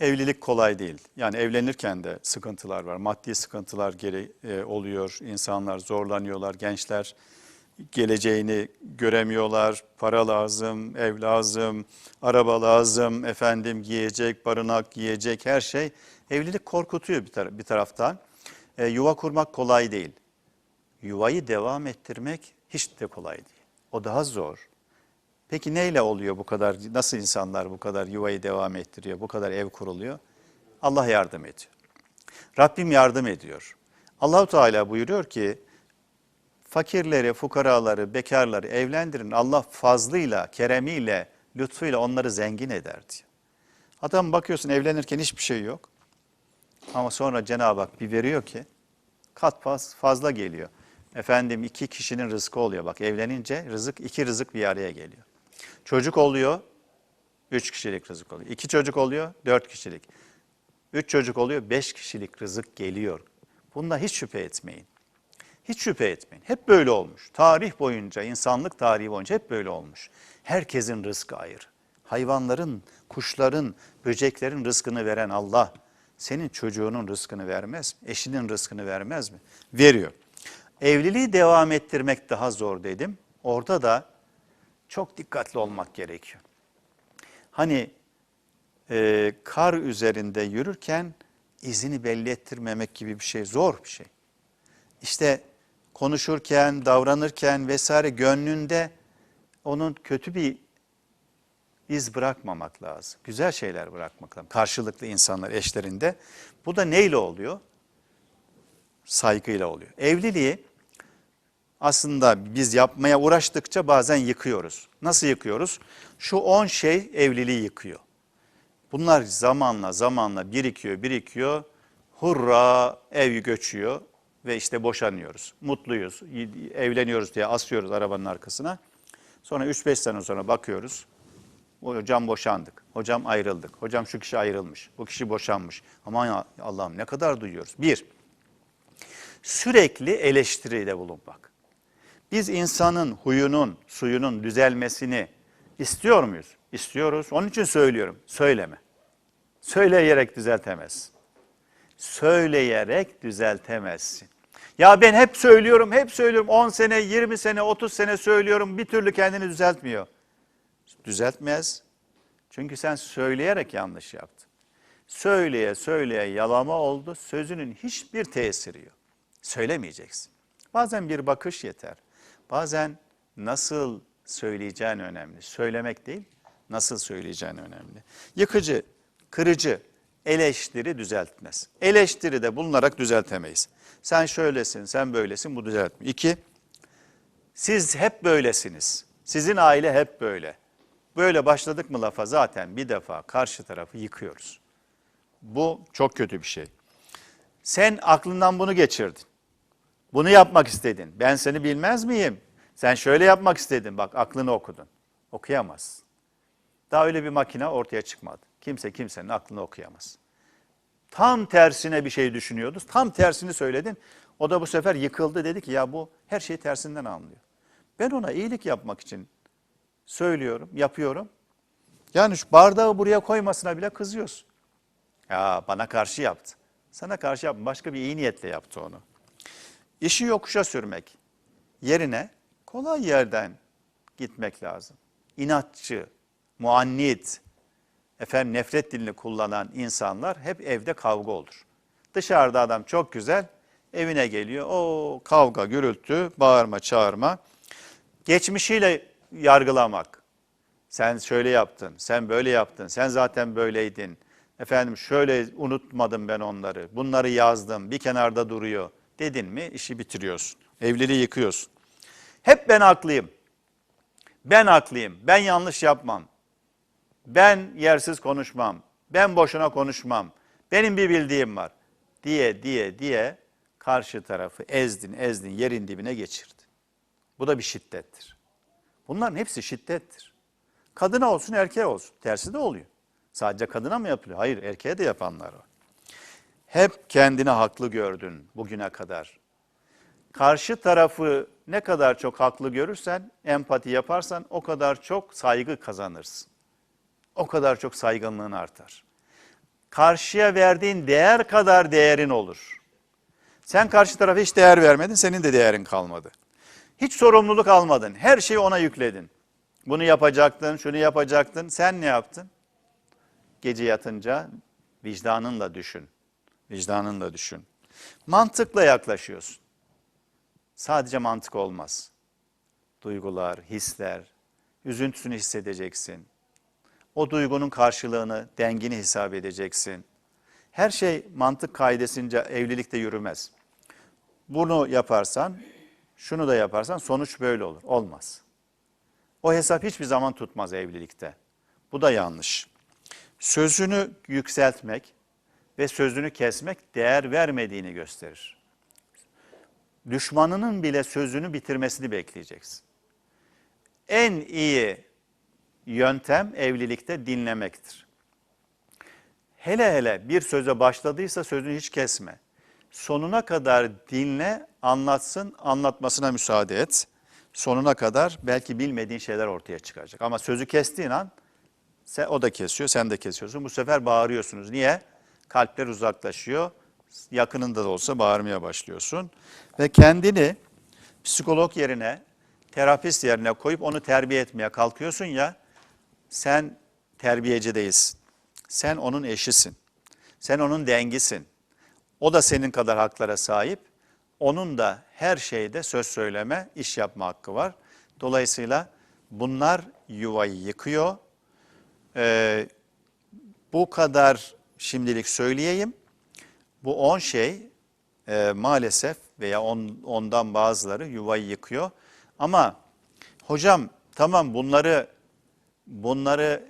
Evlilik kolay değil. Yani evlenirken de sıkıntılar var. Maddi sıkıntılar geri e, oluyor. İnsanlar zorlanıyorlar. Gençler geleceğini göremiyorlar. Para lazım, ev lazım, araba lazım, efendim giyecek, barınak, giyecek her şey. Evlilik korkutuyor bir, tar- bir taraftan. E, yuva kurmak kolay değil. Yuvayı devam ettirmek hiç de kolay değil. O daha zor. Peki neyle oluyor bu kadar, nasıl insanlar bu kadar yuvayı devam ettiriyor, bu kadar ev kuruluyor? Allah yardım ediyor. Rabbim yardım ediyor. Allahu Teala buyuruyor ki, fakirleri, fukaraları, bekarları evlendirin. Allah fazlıyla, keremiyle, lütfuyla onları zengin eder diyor. Adam bakıyorsun evlenirken hiçbir şey yok. Ama sonra Cenab-ı Hak bir veriyor ki, kat faz- fazla geliyor. Efendim iki kişinin rızkı oluyor. Bak evlenince rızık, iki rızık bir araya geliyor. Çocuk oluyor, üç kişilik rızık oluyor. İki çocuk oluyor, dört kişilik. Üç çocuk oluyor, beş kişilik rızık geliyor. Bunda hiç şüphe etmeyin. Hiç şüphe etmeyin. Hep böyle olmuş. Tarih boyunca, insanlık tarihi boyunca hep böyle olmuş. Herkesin rızkı ayrı. Hayvanların, kuşların, böceklerin rızkını veren Allah, senin çocuğunun rızkını vermez mi? Eşinin rızkını vermez mi? Veriyor. Evliliği devam ettirmek daha zor dedim. Orada da çok dikkatli olmak gerekiyor. Hani e, kar üzerinde yürürken izini belli ettirmemek gibi bir şey zor bir şey. İşte konuşurken, davranırken vesaire gönlünde onun kötü bir iz bırakmamak lazım. Güzel şeyler bırakmak lazım. Karşılıklı insanlar eşlerinde. Bu da neyle oluyor? Saygıyla oluyor. Evliliği aslında biz yapmaya uğraştıkça bazen yıkıyoruz. Nasıl yıkıyoruz? Şu 10 şey evliliği yıkıyor. Bunlar zamanla zamanla birikiyor, birikiyor. Hurra ev göçüyor ve işte boşanıyoruz. Mutluyuz, evleniyoruz diye asıyoruz arabanın arkasına. Sonra 3-5 sene sonra bakıyoruz. Hocam boşandık, hocam ayrıldık, hocam şu kişi ayrılmış, bu kişi boşanmış. Aman Allah'ım ne kadar duyuyoruz. Bir, sürekli eleştiride bulunmak. Biz insanın huyunun, suyunun düzelmesini istiyor muyuz? İstiyoruz. Onun için söylüyorum. Söyleme. Söyleyerek düzeltemezsin. Söyleyerek düzeltemezsin. Ya ben hep söylüyorum, hep söylüyorum. 10 sene, 20 sene, 30 sene söylüyorum. Bir türlü kendini düzeltmiyor. Düzeltmez. Çünkü sen söyleyerek yanlış yaptın. Söyleye söyleye yalama oldu. Sözünün hiçbir tesiri yok. Söylemeyeceksin. Bazen bir bakış yeter. Bazen nasıl söyleyeceğin önemli. Söylemek değil, nasıl söyleyeceğin önemli. Yıkıcı, kırıcı, eleştiri düzeltmez. Eleştiri de bulunarak düzeltemeyiz. Sen şöylesin, sen böylesin, bu düzeltmiyor. İki, siz hep böylesiniz. Sizin aile hep böyle. Böyle başladık mı lafa zaten bir defa karşı tarafı yıkıyoruz. Bu çok kötü bir şey. Sen aklından bunu geçirdin. Bunu yapmak istedin. Ben seni bilmez miyim? Sen şöyle yapmak istedin. Bak aklını okudun. Okuyamazsın. Daha öyle bir makine ortaya çıkmadı. Kimse kimsenin aklını okuyamaz. Tam tersine bir şey düşünüyordu. Tam tersini söyledin. O da bu sefer yıkıldı. Dedi ki ya bu her şeyi tersinden anlıyor. Ben ona iyilik yapmak için söylüyorum, yapıyorum. Yani şu bardağı buraya koymasına bile kızıyorsun. Ya bana karşı yaptı. Sana karşı yaptı. Başka bir iyi niyetle yaptı onu. İşi yokuşa sürmek yerine kolay yerden gitmek lazım. İnatçı, muannit, efendim nefret dilini kullanan insanlar hep evde kavga olur. Dışarıda adam çok güzel, evine geliyor. O kavga, gürültü, bağırma, çağırma. Geçmişiyle yargılamak. Sen şöyle yaptın, sen böyle yaptın, sen zaten böyleydin. Efendim şöyle unutmadım ben onları, bunları yazdım, bir kenarda duruyor dedin mi işi bitiriyorsun. Evliliği yıkıyorsun. Hep ben haklıyım. Ben haklıyım. Ben yanlış yapmam. Ben yersiz konuşmam. Ben boşuna konuşmam. Benim bir bildiğim var. Diye diye diye karşı tarafı ezdin ezdin yerin dibine geçirdin. Bu da bir şiddettir. Bunların hepsi şiddettir. Kadına olsun erkeğe olsun. Tersi de oluyor. Sadece kadına mı yapılıyor? Hayır erkeğe de yapanlar var. Hep kendini haklı gördün bugüne kadar. Karşı tarafı ne kadar çok haklı görürsen, empati yaparsan o kadar çok saygı kazanırsın. O kadar çok saygınlığın artar. karşıya verdiğin değer kadar değerin olur. Sen karşı tarafa hiç değer vermedin, senin de değerin kalmadı. Hiç sorumluluk almadın, her şeyi ona yükledin. Bunu yapacaktın, şunu yapacaktın, sen ne yaptın? Gece yatınca vicdanınla düşün. Vicdanınla düşün. Mantıkla yaklaşıyorsun. Sadece mantık olmaz. Duygular, hisler, üzüntüsünü hissedeceksin. O duygunun karşılığını, dengini hesap edeceksin. Her şey mantık kaidesince evlilikte yürümez. Bunu yaparsan, şunu da yaparsan sonuç böyle olur. Olmaz. O hesap hiçbir zaman tutmaz evlilikte. Bu da yanlış. Sözünü yükseltmek ve sözünü kesmek değer vermediğini gösterir. Düşmanının bile sözünü bitirmesini bekleyeceksin. En iyi yöntem evlilikte dinlemektir. Hele hele bir söze başladıysa sözünü hiç kesme. Sonuna kadar dinle, anlatsın, anlatmasına müsaade et. Sonuna kadar belki bilmediğin şeyler ortaya çıkacak. Ama sözü kestiğin an sen, o da kesiyor, sen de kesiyorsun. Bu sefer bağırıyorsunuz. Niye? Kalpler uzaklaşıyor. Yakınında da olsa bağırmaya başlıyorsun. Ve kendini psikolog yerine, terapist yerine koyup onu terbiye etmeye kalkıyorsun ya, sen terbiyeci değilsin. Sen onun eşisin. Sen onun dengisin. O da senin kadar haklara sahip. Onun da her şeyde söz söyleme, iş yapma hakkı var. Dolayısıyla bunlar yuvayı yıkıyor. Ee, bu kadar şimdilik söyleyeyim. Bu 10 şey e, maalesef veya on, ondan bazıları yuvayı yıkıyor. Ama hocam tamam bunları bunları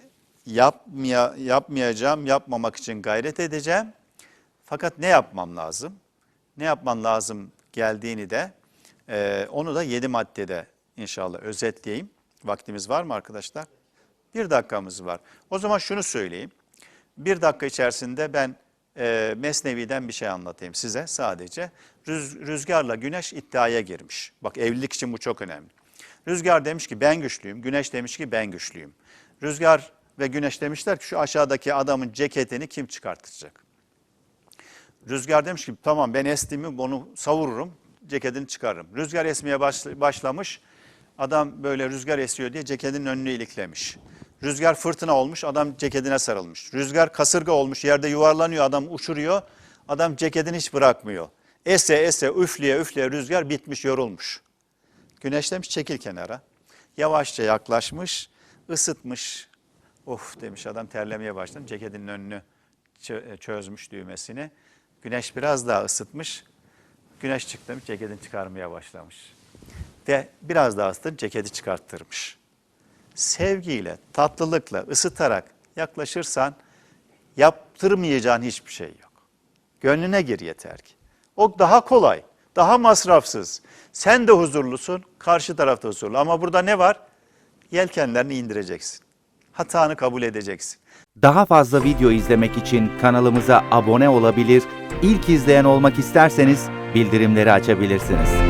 yapmaya, yapmayacağım, yapmamak için gayret edeceğim. Fakat ne yapmam lazım? Ne yapman lazım geldiğini de e, onu da 7 maddede inşallah özetleyeyim. Vaktimiz var mı arkadaşlar? Bir dakikamız var. O zaman şunu söyleyeyim. Bir dakika içerisinde ben e, Mesnevi'den bir şey anlatayım size sadece. Rüz, rüzgarla güneş iddiaya girmiş. Bak evlilik için bu çok önemli. Rüzgar demiş ki ben güçlüyüm, güneş demiş ki ben güçlüyüm. Rüzgar ve güneş demişler ki şu aşağıdaki adamın ceketini kim çıkartacak? Rüzgar demiş ki tamam ben estiğimi bunu savururum, ceketini çıkarırım. Rüzgar esmeye başlamış, adam böyle rüzgar esiyor diye ceketinin önünü iliklemiş. Rüzgar fırtına olmuş, adam ceketine sarılmış. Rüzgar kasırga olmuş, yerde yuvarlanıyor, adam uçuruyor, adam ceketini hiç bırakmıyor. Ese ese üfleye üfleye rüzgar bitmiş, yorulmuş. Güneş demiş çekil kenara. Yavaşça yaklaşmış, ısıtmış. Of demiş adam terlemeye başladı. Ceketinin önünü çözmüş düğmesini. Güneş biraz daha ısıtmış. Güneş çıktı ceketini çıkarmaya başlamış. Ve biraz daha ısıtıp ceketi çıkarttırmış. Sevgiyle, tatlılıkla, ısıtarak yaklaşırsan yaptırmayacağın hiçbir şey yok. Gönlüne gir yeter ki. O daha kolay, daha masrafsız. Sen de huzurlusun, karşı tarafta huzurlu. Ama burada ne var? Yelkenlerini indireceksin. Hatanı kabul edeceksin. Daha fazla video izlemek için kanalımıza abone olabilir, ilk izleyen olmak isterseniz bildirimleri açabilirsiniz.